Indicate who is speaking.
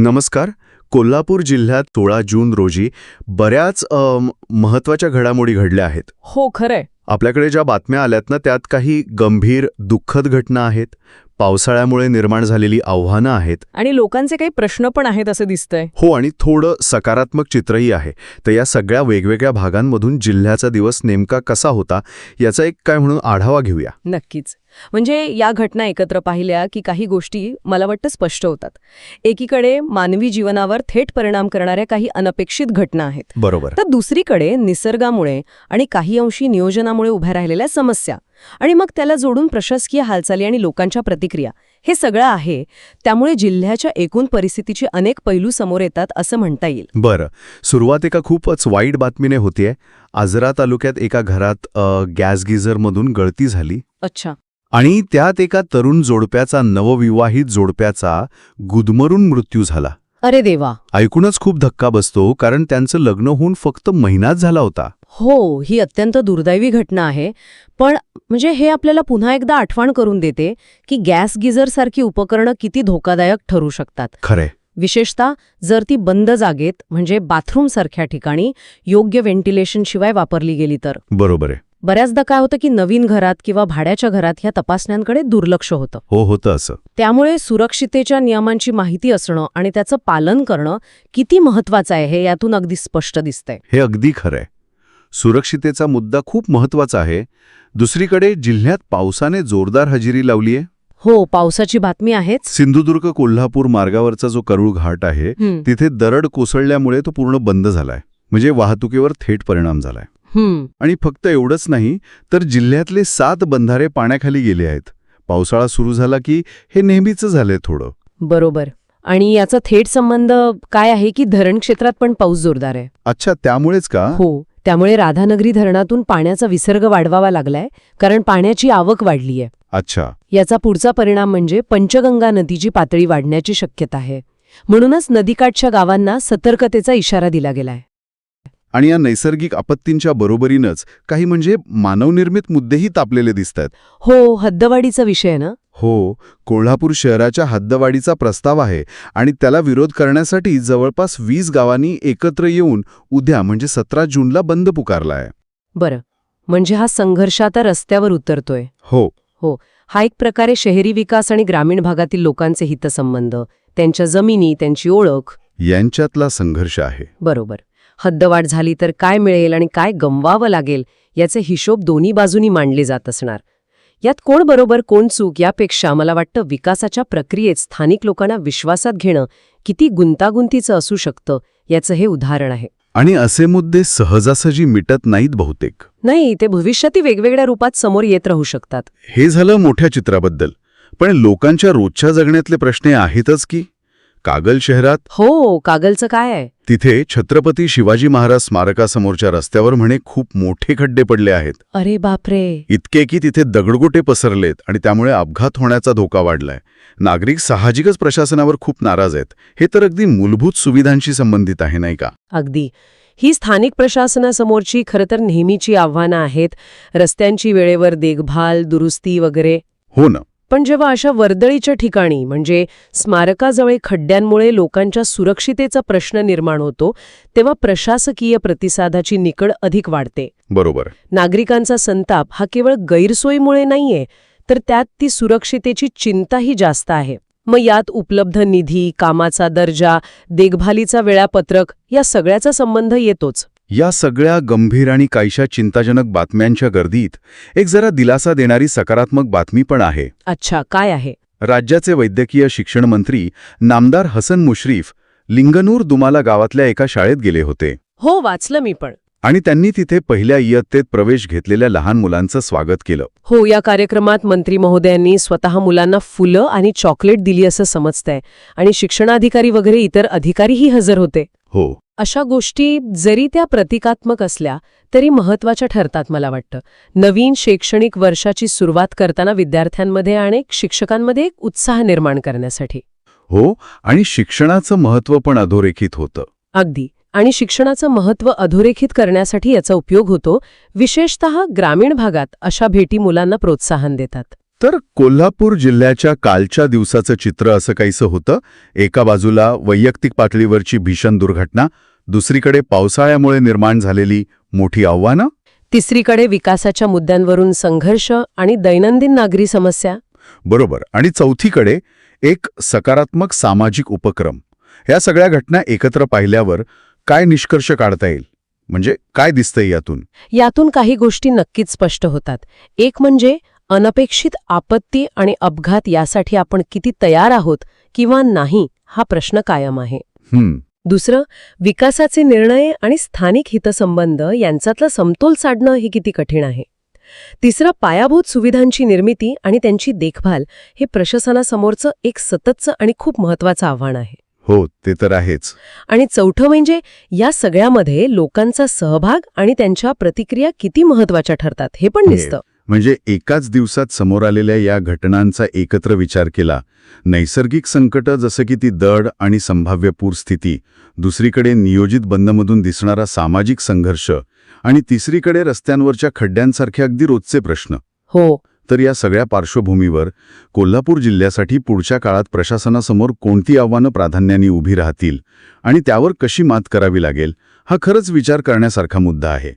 Speaker 1: नमस्कार. कोल्हापूर जिल्ह्यात सोळा जून रोजी बऱ्याच महत्त्वाच्या घडामोडी घडल्या आहेत.
Speaker 2: हो खरंय.
Speaker 1: आपल्याकडे ज्या बातम्या आल्यात ना त्यात काही गंभीर दुःखद घटना आहेत. पावसाळ्यामुळे निर्माण झालेली आव्हानं आहेत.
Speaker 2: आणि लोकांचे काही प्रश्न पण आहेत असं दिसतंय.
Speaker 1: हो आणि थोडं सकारात्मक चित्रही आहे. तर या सगळ्या वेगवेगळ्या भागांमधून जिल्ह्याचा दिवस नेमका कसा होता याचा एक काय म्हणून आढावा घेऊया.
Speaker 2: नक्कीच. म्हणजे या घटना एकत्र पाहिल्या की काही गोष्टी मला वाटतं स्पष्ट होतात. एकीकडे मानवी जीवनावर थेट परिणाम करणाऱ्या काही अनपेक्षित घटना आहेत.
Speaker 1: बरोबर.
Speaker 2: तर दुसरीकडे निसर्गामुळे आणि काही अंशी नियोजनामुळे उभ्या राहिलेल्या समस्या आणि मग त्याला जोडून प्रशासकीय हालचाली आणि लोकांच्या प्रतिक्रिया हे सगळं आहे. त्यामुळे जिल्ह्याच्या एकूण परिस्थितीची अनेक पैलू समोर येतात असं म्हणता येईल.
Speaker 1: बरं. सुरुवात एका खूपच वाईट बातमीने होतीये. आजरा तालुक्यात एका घरात गॅस गिझरमधून गळती झाली.
Speaker 2: अच्छा.
Speaker 1: आणि त्यात एका तरुण जोडप्याचा नवविवाहित जोडप्याचा गुदमरून मृत्यू झाला.
Speaker 2: अरे देवा.
Speaker 1: ऐकूनच खूप धक्का बसतो कारण त्यांचं लग्न होऊन फक्त महिनाच झाला होता.
Speaker 2: हो ही अत्यंत दुर्दैवी घटना आहे. पण म्हणजे हे आपल्याला पुन्हा एकदा आठवण करून देते की गॅस गिझरसारखी उपकरणं किती धोकादायक ठरू शकतात.
Speaker 1: खरे
Speaker 2: विशेषतः जर ती बंद जागेत म्हणजे बाथरूमसारख्या ठिकाणी योग्य व्हेंटिलेशनशिवाय वापरली गेली तर.
Speaker 1: बरोबर आहे.
Speaker 2: बऱ्याचदा काय होतं की नवीन घरात किंवा भाड्याच्या घरात ह्या तपासण्यांकडे दुर्लक्ष होतं.
Speaker 1: हो होतं असं.
Speaker 2: त्यामुळे सुरक्षितेच्या नियमांची माहिती असणं आणि त्याचं पालन करणं किती महत्वाचं आहे हे यातून अगदी स्पष्ट दिसतंय.
Speaker 1: हे अगदी खरंय. सुरक्षितेचा मुद्दा खूप महत्त्वाचा आहे. दुसरीकडे जिल्ह्यात पावसाने जोरदार हजेरी लावलीये.
Speaker 2: हो पावसाची बातमी आहेच.
Speaker 1: सिंधुदुर्ग कोल्हापूर मार्गावरचा जो करूळ घाट आहे तिथे दरड कोसळल्यामुळे तो पूर्ण बंद झालाय. म्हणजे वाहतुकीवर थेट परिणाम झालाय. आणि फक्त एवढंच नाही तर जिल्ह्यातले सात बंधारे पाण्याखाली गेले आहेत. पावसाळा सुरू झाला की हे नेहमीच झालंय थोडं.
Speaker 2: बरोबर. आणि याचा थेट संबंध काय आहे की धरण क्षेत्रात पण पाऊस जोरदार आहे?
Speaker 1: अच्छा त्यामुळेच का?
Speaker 2: हो. त्यामुळे राधानगरी धरणातून पाण्याचा विसर्ग वाढवावा लागलाय कारण पाण्याची आवक वाढलीय.
Speaker 1: अच्छा.
Speaker 2: याचा पुढचा परिणाम म्हणजे पंचगंगा नदीची पातळी वाढण्याची शक्यता आहे. म्हणूनच नदीकाठच्या गावांना सतर्कतेचा इशारा दिला गेलाय.
Speaker 1: आणि या नैसर्गिक आपत्तींच्या बरोबरीनंच काही म्हणजे मानवनिर्मित मुद्देही तापलेले दिसतात
Speaker 2: हो हद्दवाढीचा विषय ना?
Speaker 1: हो कोल्हापूर शहराच्या हद्दवाढीचा प्रस्ताव आहे आणि त्याला विरोध करण्यासाठी जवळपास वीस गावांनी एकत्र येऊन उद्या म्हणजे सतरा जूनला बंद पुकारलाय.
Speaker 2: बरं. म्हणजे हा संघर्ष आता रस्त्यावर उतरतोय.
Speaker 1: हो.
Speaker 2: हा एक प्रकारे शहरी विकास आणि ग्रामीण भागातील लोकांचे हितसंबंध त्यांच्या जमिनी त्यांची ओळख.
Speaker 1: यांच्यातला संघर्ष आहे.
Speaker 2: बरोबर. हद्दवाढ झाली तर काय मिळेल आणि काय गमवावं लागेल याचे हिशोब दोन्ही बाजूनी मांडले जात असणार. यात कोण बरोबर कोण चूक यापेक्षा मला वाटतं विकासाच्या प्रक्रियेत स्थानिक लोकांना विश्वासात घेणं किती गुंतागुंतीचं असू शकतं याचं हे उदाहरण आहे.
Speaker 1: आणि असे मुद्दे सहजासहजी मिटत नाहीत बहुतेक.
Speaker 2: नाही ते भविष्यातही वेगवेगळ्या रूपात समोर येत राहू शकतात.
Speaker 1: हे झालं मोठ्या चित्राबद्दल. पण लोकांच्या रोजच्या जगण्यातले प्रश्न आहेतच की? कागल शहरात?
Speaker 2: हो कागलचं काय आहे?
Speaker 1: तिथे छत्रपती शिवाजी महाराज स्मारकासमोरच्या रस्त्यावर म्हणे खूप मोठे खड्डे पडले आहेत.
Speaker 2: अरे बापरे!
Speaker 1: इतके की तिथे दगडगोटे पसरलेत आणि त्यामुळे अपघात होण्याचा धोका वाढलाय. नागरिक साहजिकच प्रशासनावर खूप नाराज आहेत. हे तर अगदी मूलभूत सुविधांशी संबंधित आहे नाही का?
Speaker 2: अगदी. ही स्थानिक प्रशासनासमोरची खरं तर नेहमीची आव्हानं आहेत. रस्त्यांची वेळेवर देखभाल दुरुस्ती वगैरे.
Speaker 1: हो ना.
Speaker 2: पण जेव्हा अशा वर्दळीच्या ठिकाणी म्हणजे स्मारकाजवळ खड्ड्यांमुळे लोकांच्या सुरक्षितेचा प्रश्न निर्माण होतो तेव्हा प्रशासकीय प्रतिसादाची निकड अधिक वाढते.
Speaker 1: बरोबर.
Speaker 2: नागरिकांचा संताप हा केवळ गैरसोयीमुळे नाहीये तर त्यात ती सुरक्षितेची चिंताही जास्त आहे. मग यात उपलब्ध निधी कामाचा दर्जा देखभालीचा वेळापत्रक या सगळ्याचा संबंध येतोच.
Speaker 1: या सगळ्या गंभीर आणि काहीशा चिंताजनक बातम्यांच्या गर्दीत एक जरा दिलासा देणारी सकारात्मक बातमी पण आहे.
Speaker 2: अच्छा काय आहे?
Speaker 1: राज्याचे वैद्यकीय शिक्षण मंत्री नामदार हसन मुश्रीफ लिंगनूर दुमाला गावातल्या एका शाळेत गेले होते.
Speaker 2: हो वाचलं मी पण.
Speaker 1: आणि त्यांनी तिथे पहिल्या इयत्तेत प्रवेश घेतलेल्या लहान मुलांचं स्वागत केलं.
Speaker 2: हो या कार्यक्रमात मंत्री महोदयांनी स्वतः मुलांना फुलं आणि चॉकलेट दिली असं समजतंय आणि शिक्षणाधिकारी वगैरे इतर अधिकारीही हजर होते.
Speaker 1: हो.
Speaker 2: अशा गोष्टी जरी त्या प्रतिकात्मक असल्या तरी महत्त्वाच्या ठरतात मला वाटतं. नवीन शैक्षणिक वर्षाची सुरुवात करताना विद्यार्थ्यांमध्ये आणि शिक्षकांमध्ये एक उत्साह निर्माण करण्यासाठी.
Speaker 1: हो आणि शिक्षणाचं महत्त्व पण अधोरेखित होतं.
Speaker 2: अगदी. आणि शिक्षणाचं महत्त्व अधोरेखित करण्यासाठी याचा उपयोग होतो विशेषतः ग्रामीण भागात अशा भेटी मुलांना प्रोत्साहन देतात.
Speaker 1: तर कोल्हापूर जिल्ह्याच्या कालच्या दिवसाचं चित्र असं काहीसं होतं. एका बाजूला वैयक्तिक पातळीवरची भीषण दुर्घटना दुसरीकडे पावसाळ्यामुळे निर्माण झालेली मोठी आव्हानं?
Speaker 2: तिसरीकडे विकासाच्या मुद्द्यांवरून संघर्ष आणि दैनंदिन नागरी समस्या?
Speaker 1: बरोबर. आणि चौथीकडे एक सकारात्मक सामाजिक उपक्रम. या सगळ्या घटना एकत्र पाहिल्यावर काय निष्कर्ष काढता येईल? म्हणजे काय दिसतंय यातून?
Speaker 2: यातून काही गोष्टी नक्कीच स्पष्ट होतात. एक म्हणजे अनपेक्षित आपत्ती आणि अपघात यासाठी आपण किती तयार आहोत किंवा नाही हा प्रश्न कायम आहे. दुसरं विकासाचे निर्णय आणि स्थानिक हितसंबंध यांच्यातला समतोल साधणं हे किती कठीण आहे? तिसरं पायाभूत सुविधांची निर्मिती आणि त्यांची देखभाल हे प्रशासनासमोरचं एक सततचं आणि खूप महत्वाचं आव्हान आहे.
Speaker 1: हो ते तर आहेच.
Speaker 2: आणि चौथं म्हणजे या सगळ्यामध्ये लोकांचा सहभाग आणि त्यांच्या प्रतिक्रिया किती महत्त्वाच्या ठरतात हे पण. दिसतं.
Speaker 1: म्हणजे एकाच दिवसात समोर आलेल्या या घटनांचा एकत्र विचार केला. नैसर्गिक संकटं जसं की ती दड आणि संभाव्य पूरस्थिती दुसरीकडे नियोजित बंदमधून दिसणारा सामाजिक संघर्ष आणि तिसरीकडे रस्त्यांवरच्या खड्ड्यांसारखे अगदी रोजचे प्रश्न.
Speaker 2: हो.
Speaker 1: तर या सगळ्या पार्श्वभूमीवर कोल्हापूर जिल्ह्यासाठी पुढच्या काळात प्रशासनासमोर कोणती आव्हानं प्राधान्याने उभी राहतील आणि त्यावर कशी मात करावी लागेल हा खरंच विचार करण्यासारखा मुद्दा आहे.